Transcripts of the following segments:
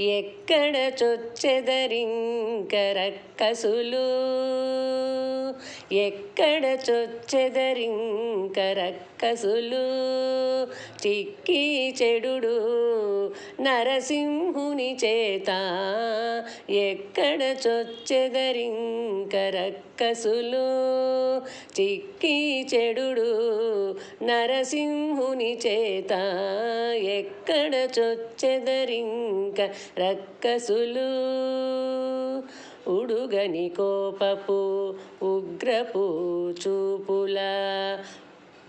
ఎక్కడ చొచ్చెదరింక రక్కసులు? ఎక్కడ చొచ్చెదరింక రక్కసులు చిక్కి చెడుడు నరసింహుని చేత ఎక్కడ చొచ్చెదరింక రక్కసులు చిక్కి చెడుడు నరసింహుని చేత ఎక్కడ చొచ్చెదరింక రక్కసులు గని కోపపు ఉగ్రపు చూపుల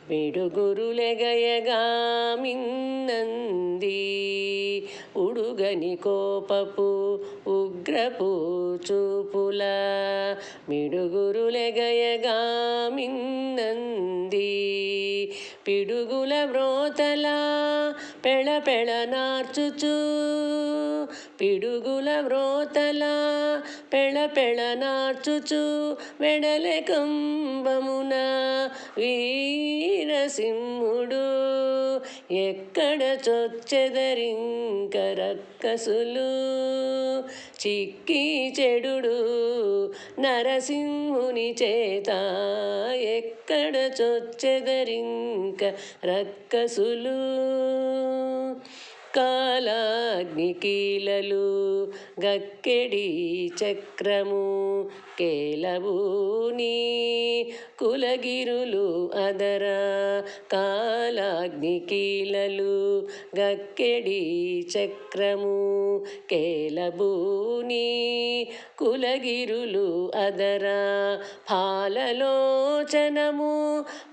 మిడుగురులెగయగామిన్నంది ఉడుగని కోపపు ఉగ్రపు చూపుల మిడుగురులెగయగామిన్నంది పిడుగుల వ్రోతలా పెళ పెళ నార్చుచు పిడుగుల వ్రోతల పెళ పెళ నార్చుచు వెడలె కంబమున వీరసింహుడు. ఎక్కడ చొచ్చెదరింక రక్కసులు చిక్కి చెడుడు నరసింహుని చేత ఎక్కడ చొచ్చెదరింక రక్కసులు కాలాగ్ని కీలలు గక్కెడి చక్రము. కేలబూని కులగిరులు అదర కాలాగ్ని కీలలు గక్కెడి చక్రము కేలబూని కులగిరులు అదర పాలలోచనము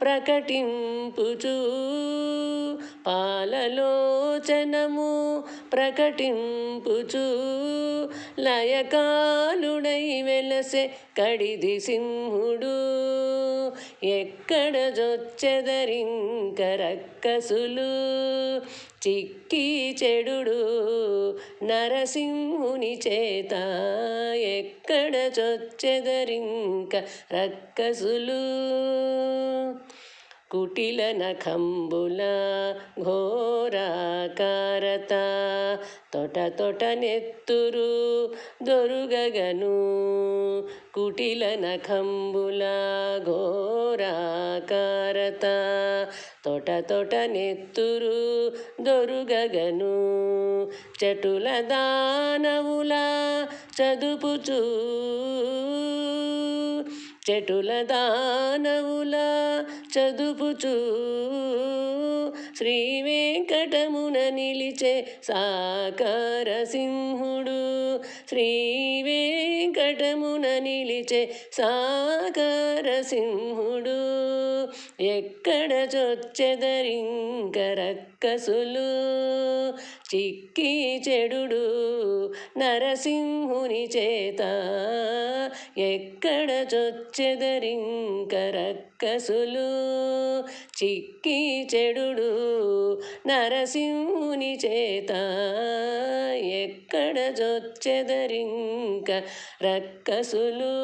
ప్రకటింపుచూ పాలలోచనము ప్రకటింపుచు లయకాలుడై వెలసే కడిది సింహుడు. ఎక్కడ జొచ్చెదరింక రక్కసులు? చిక్కి చెడుడు నరసింహుని చేత ఎక్కడ చొచ్చెదరింక రక్కసులు? కుటిల నఖంబుల ఘోరాకారత. తొట తొట నెత్తురు దొరుగగను కుటిల నఖంబుల ఘోరాకారత. తొట తొట నెత్తురు దొరుగగను చటుల దానవుల చదుపుచూ చెటుల దానవుల చదుపుచూ శ్రీ వెంకటమున నిలిచే సాకార సింహుడు. శ్రీ వెంకటమున నిలిచే సాకార సింహుడు. ఎక్కడ చొచ్చెదరింక రక్కసులు? చిక్కి చెడుడు నరసింహుని చేత ఎక్కడ చొచ్చెదరింక రక్కసులు చిక్కి చెడుడు నరసింహుని చేత ఎక్కడ చొచ్చెదరింక రక్కసులు